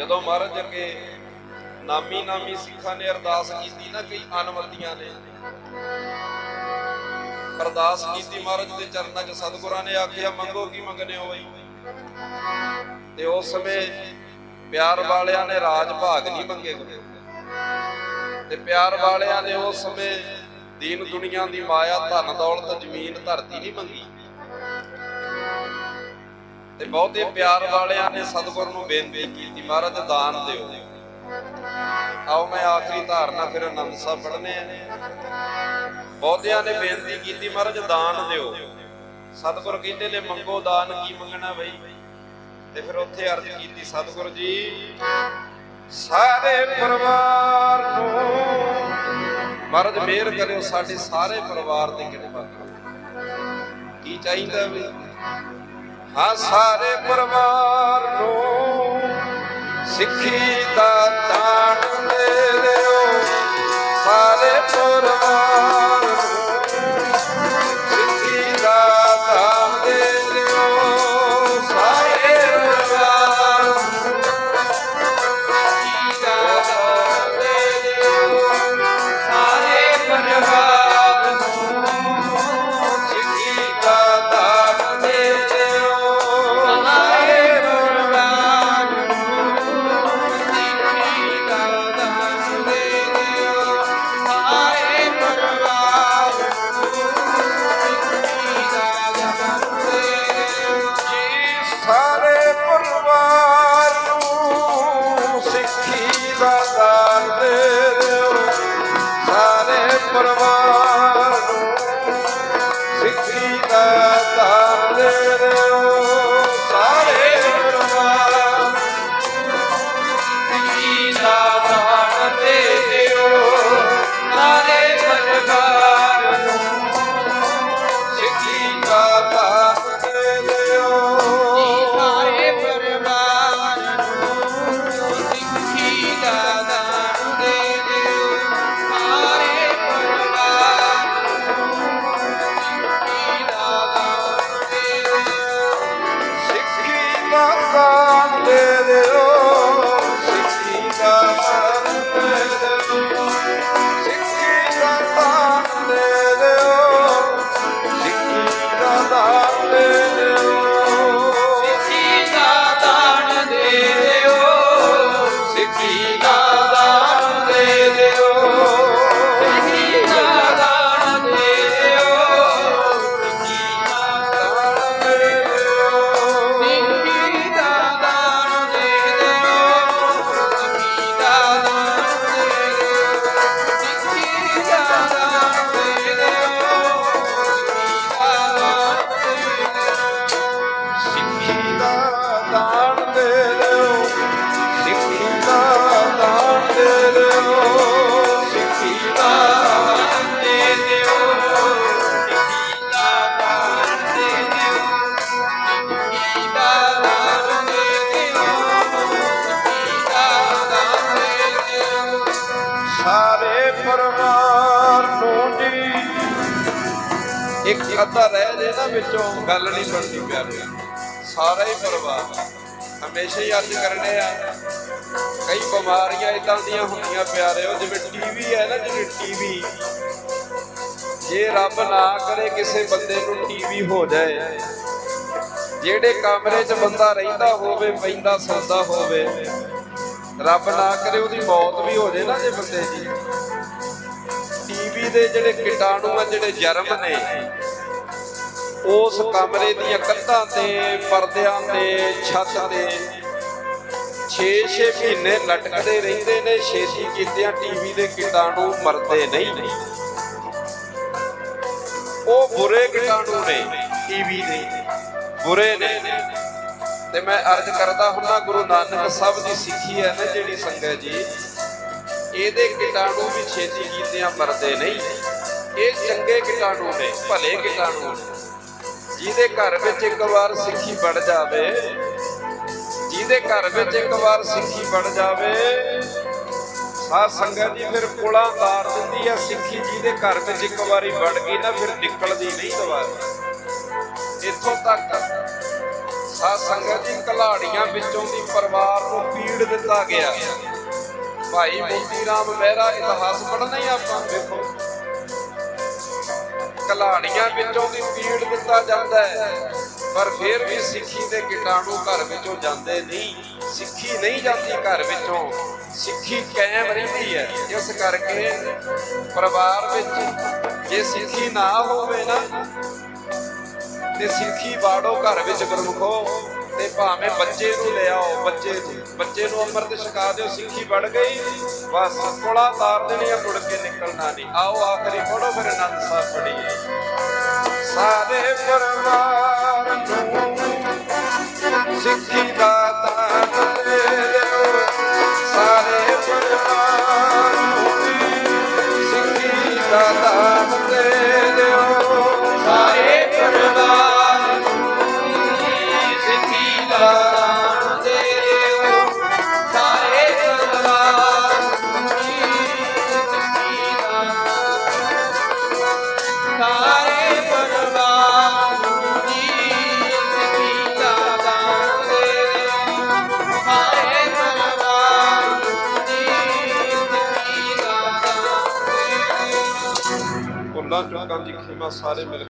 ਜਦੋਂ ਮਹਾਰਾਜ ਅੱਗੇ ਨਾਮੀ ਨਾਮੀ ਸਿੱਖਾਂ ਨੇ ਅਰਦਾਸ ਕੀਤੀ ਨਾ, ਕਈ ਅਨਵੰਦੀਆਂ ਨੇ। ਅਰਦਾਸ ਕੀਤੀ ਮਹਾਰਾਜ ਦੇ ਚਰਨਾਂ 'ਚ, ਸਤਿਗੁਰਾਂ ਨੇ ਆਖਿਆ, ਮੰਗੋ ਕੀ ਮੰਗਨੇ ਹੋ ਬਈ? ਤੇ ਉਸ ਸਮੇਂ ਪਿਆਰ ਵਾਲਿਆਂ ਨੇ ਰਾਜ ਭਾਗ ਨਹੀਂ ਮੰਗੇ। ਗੁਰੂ ਤੇ ਪਿਆਰ ਵਾਲਿਆਂ ਨੇ ਉਸ ਸਮੇਂ ਦੀਨ ਦੁਨੀਆ ਦੀ ਮਾਇਆ, ਧਨ ਦੌਲਤ, ਜ਼ਮੀਨ, ਧਰਤੀ ਨਹੀਂ ਮੰਗੀ। ਤੇ ਬਹੁਤੇ ਪਿਆਰ ਵਾਲਿਆਂ ਨੇ ਸਤਿਗੁਰ ਨੂੰ ਬੇਨਤੀ ਕੀਤੀ, ਮਹਾਰਾਜ ਦਾਨ ਦਿਓ। ਆਓ ਮੈਂ ਆਖਰੀ ਧਾਰਨਾ ਫਿਰ ਆਨੰਦ ਸਾਹਿਬ ਪੜ੍ਹਨੇ ਆ। ਬਹੁਤਿਆਂ ਨੇ ਬੇਨਤੀ ਕੀਤੀ, ਮਹਾਰਾਜ ਦਾਨ ਦਿਓ। ਸਤਿਗੁਰ ਕਹਿੰਦੇ ਨੇ, ਮੰਗੋ ਦਾਨ, ਕੀ ਮੰਗਣਾ ਬਈ? ਤੇ ਫਿਰ ਉੱਥੇ ਅਰਜ਼ ਕੀਤੀ, ਸਤਿਗੁਰ ਜੀ, ਸਾਰੇ ਪਰਿਵਾਰ ਨੂੰ ਮਹਾਰਾਜ ਮਿਹਰ ਕਰਿਓ, ਸਾਡੇ ਸਾਰੇ ਪਰਿਵਾਰ ਤੇ ਕਿਰਪਾ ਕਰੋ। ਕੀ ਚਾਹੀਦਾ ਵੀ ਹਾਂ ਸਾਰੇ ਪਰਿਵਾਰ ਨੂੰ ਸਿੱਖੀ ਦਾ ਦਾਨ ਦੇ સારે પરવા ਇੱਕ ਅੱਧਾ ਰਹਿ ਜੇ ਨਾ ਵਿੱਚੋਂ, ਗੱਲ ਨਹੀਂ ਬਣਦੀ ਪਿਆਰੇ ਸਾਰਾ ਹੀ ਪਰਿਵਾਰ। ਹਮੇਸ਼ਾ ਹੀ ਅੱਜ ਕਰਨੇ ਆ। ਕਈ ਬਿਮਾਰੀਆਂ ਇਦਾਂ ਦੀਆਂ ਹੁੰਦੀਆਂ ਪਿਆਰਿਓ ਜਿਵੇਂ ਟੀਵੀ ਹੈ ਨਾ, ਜਿਵੇਂ ਟੀਵੀ। ਜੇ ਰੱਬ ਨਾ ਕਰੇ ਕਿਸੇ ਬੰਦੇ ਨੂੰ ਟੀਵੀ ਹੋ ਜਾਏ, ਜਿਹੜੇ ਕਮਰੇ 'ਚ ਬੰਦਾ ਰਹਿੰਦਾ ਹੋਵੇ, ਪੈਂਦਾ ਸੌਂਦਾ ਹੋਵੇ, ਰੱਬ ਨਾ ਕਰੇ ਉਹਦੀ ਮੌਤ ਵੀ ਹੋ ਜੇ ਨਾ ਜੇ ਬੰਦੇ ਦੀ। ਟੀਵੀ ਦੇ ਜਿਹੜੇ ਕੀਟਾਣੂ ਆ, ਜਿਹੜੇ ਜਰਮ ਨੇ, ਉਸ ਕਮਰੇ ਦੀਆਂ ਕੰਧਾਂ ਤੇ, ਪਰਦਿਆਂ ਤੇ, ਛੱਤ ਤੇ 6-6 ਮਹੀਨੇ ਲਟਕਦੇ ਰਹਿੰਦੇ ਨੇ, ਛੇਤੀ ਕੀਤਿਆਂ ਟੀਵੀ ਦੇ ਕੀਟਾਣੂ ਮਰਦੇ ਨਹੀਂ। ਉਹ ਬੁਰੇ ਕੀਟਾਣੂ ਨੇ, ਟੀਵੀ ਦੇ, ਬੁਰੇ ਨੇ। ਤੇ ਮੈਂ ਅਰਜ਼ ਕਰਦਾ ਹੁੰਦਾ, ਗੁਰੂ ਨਾਨਕ ਸਾਹਿਬ ਦੀ ਸਿੱਖੀ ਹੈ ਨਾ ਜਿਹੜੀ ਸੰਗਤ ਜੀ ਇਹਦੇ ਕੀਟਾਣੂ ਵੀ ਛੇਤੀ ਕੀਤਿਆਂ ਮਰਦੇ ਨਹੀਂ। ਇਹ ਚੰਗੇ ਕੀਟਾਣੂ ਨੇ, ਭਲੇ ਕੀਟਾਣੂ ਨੇ। ਜਿਹਦੇ ਘਰ ਵਿੱਚ ਇੱਕ ਵਾਰ ਸਿੱਖੀ ਵੜ ਜਾਵੇ, ਜਿਹਦੇ ਘਰ ਵਿੱਚ ਇੱਕ ਵਾਰ ਸਿੱਖੀ ਵੜ ਜਾਵੇ, ਸਾਧ ਸੰਗਤ ਜੀ ਫਿਰ ਕੋਲਾ ਤਾਰ ਦਿੰਦੀ ਆ ਸਿੱਖੀ ਜਿਹਦੇ ਘਰ ਵਿੱਚ ਇੱਕ ਵਾਰੀ ਵੜ ਗਈ ਨਾ, ਫਿਰ ਨਿਕਲਦੀ ਨਹੀਂ ਦੁਬਾਰਾ। ਇੱਥੋਂ ਤੱਕ ਸਾਧ ਸੰਗਤ ਜੀ ਕਲਾੜੀਆਂ ਵਿੱਚੋਂ ਦੀ ਪਰਿਵਾਰ ਨੂੰ ਪੀੜ ਦਿੱਤਾ ਗਿਆ। ਭਾਈ ਮੋਤੀ ਰਾਮ ਮਹਿਰਾ ਇਤਿਹਾਸ ਪੜ੍ਹਨਾ ਹੀ ਆਪਾਂ। ਵੇਖੋ ਕਲਾੜੀਆਂ ਵਿੱਚੋਂ ਵੀ ਪੀੜ ਦਿੱਤਾ ਜਾਂਦਾ ਹੈ। ਪਰ ਫਿਰ ਵੀ ਸਿੱਖੀ ਦੇ ਕੀਟਾਣੂ ਘਰ ਵਿੱਚੋਂ ਜਾਂਦੇ ਨਹੀਂ। ਸਿੱਖੀ ਨਹੀਂ ਜਾਂਦੀ ਘਰ ਵਿੱਚੋਂ। ਸਿੱਖੀ ਕਾਇਮ ਰਹਿੰਦੀ ਹੈ। ਇਸ ਕਰਕੇ ਪਰਿਵਾਰ ਵਿੱਚ ਜੇ ਸਿੱਖੀ ਨਾ ਹੋਵੇ ਨਾ, ਤੇ ਸਿੱਖੀ ਬਾੜੋ ਘਰ ਵਿੱਚ ਗੁਰਮੁਖੋ। ਤੇ ਭਾਵੇਂ ਬੱਚੇ ਨੂੰ ਲਿਆਓ ਬੱਚੇ ਨੂੰ ਬੱਚੇ ਨੂੰ ਅੰਮ੍ਰਿਤ ਛਕਾ ਦਿਓ, ਸਿੱਖੀ ਬੜ ਗਈ, ਬਸ ਕੋਲਾ ਤਾਰ ਦੇਣੀ ਆ, ਮੁੜ ਕੇ ਨਿਕਲਣਾ ਨਹੀਂ। ਆਓ ਆਖਰੀ ਪੜੋ ਫਿਰ ਆਨੰਦ ਸਾਹਿਬ ਪੜੀਏ ਸਾਰੇ ਪਰਿਵਾਰ ਨੂੰ ਸਿੱਖੀ ਦਾ ਦਾਨ ਦੇ ਦਿਓ। ਸਾਰੇ ਪਰਿਵਾਰ ਨੂੰ ਸਿੱਖੀ ਦਾ ਜ਼ਿੰਦਗੀ ਦਾ ਦਾਨ ਦੇ ਦਿਓ ਸਾਰੇ ਮਿਲ